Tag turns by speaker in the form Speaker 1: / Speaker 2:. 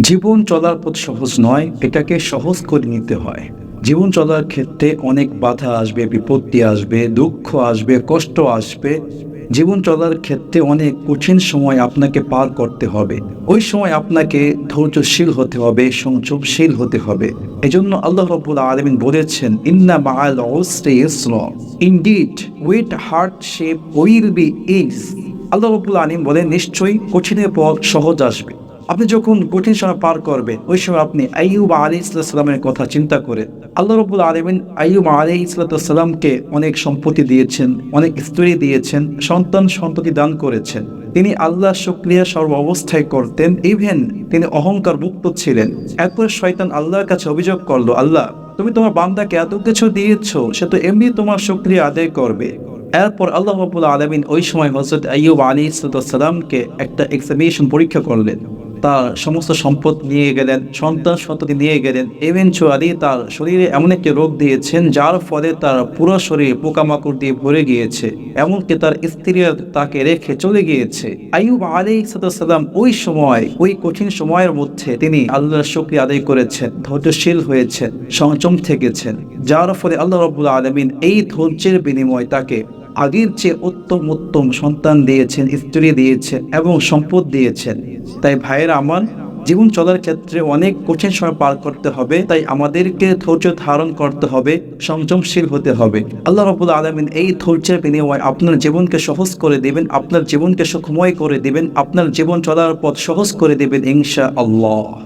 Speaker 1: জীবন চলার পথ সহজ নয়, এটাকে সহজ করে নিতে হয়। জীবন চলার ক্ষেত্রে অনেক বাধা আসবে, বিপত্তি আসবে, দুঃখ আসবে, কষ্ট আসবে। জীবন চলার ক্ষেত্রে অনেক কঠিন সময় আপনাকে পার করতে হবে। ওই সময় আপনাকে ধৈর্যশীল হতে হবে, সংযমশীল হতে হবে। এজন্য আল্লাহ রব্বুল আলমিন বলেছেন, ইন্না মাআল উসরি ইসরা। Indeed with hardship will be ease আল্লাহ রব্বুল আলমিন বলেন, নিশ্চয়ই কঠিনের পর সহজ আসবে। আপনি যখন কঠিন সময় পার করবেন, ওই সময় আপনি আইয়ুব আলী ইসলামের কথা চিন্তা করে আল্লাহ রবুল আলমিন আইয়ুব আলী ইসলাতামকে অনেক সম্পত্তি দিয়েছেন, অনেক স্ত্রী দিয়েছেন, সন্তান সন্ততি দান করেছেন। তিনি আল্লাহ শুক্রিয়া সর্ব অবস্থায় করতেন, ইভেন তিনি অহংকার মুক্ত ছিলেন। এরপর শয়তান আল্লাহর কাছে অভিযোগ করল, আল্লাহ, তুমি তোমার বান্দাকে এত কিছু দিয়েছ, সে তো এমনি তোমার শুক্রিয়া আদায় করবে। এরপর আল্লাহ রবুল আলমিন ওই সময় হজরত আইয়ুব আলী সালামকে একটা এক্সামিনেশন পরীক্ষা করলেন। তার সমস্ত সম্পদ নিয়ে গেলেন, সন্তান সন্ততি নিয়ে গেলেন। এভেনচুয়ালি তার শরীরে এমন একটি রোগ দিয়েছেন, যার ফলে তার পুরো শরীর পোকামাকড় দিয়ে ভরে গিয়েছে, এমনকি তার স্ত্রী তাকে রেখে চলে গিয়েছে। আইয়ুব আলী সালাম ওই সময়, ওই কঠিন সময়ের মধ্যে তিনি আল্লাহর শুক্রিয়া আদায় করেছেন, ধৈর্যশীল হয়েছেন সংযম থেকেছেন। যার ফলে আল্লাহ রবুল্লা আলমিন এই ধৈর্যের বিনিময় তাকে আগের চেয়ে উত্তম উত্তম সন্তান দিয়েছেন, স্ত্রী দিয়েছেন এবং সম্পদ দিয়েছেন। তাই ভাইয়েরা আমার জীবন চলার ক্ষেত্রে অনেক কঠিন সময় পার করতে হবে। তাই আমাদেরকে ধৈর্য ধারণ করতে হবে, সংযমশীল হতে হবে। আল্লাহ রবুল আলমিন এই ধৈর্যের বিনিময় আপনার জীবনকে সহজ করে দেবেন, আপনার জীবনকে সুখময় করে দেবেন, আপনার জীবন চলার পথ সহজ করে দেবেন ইনশা আল্লাহ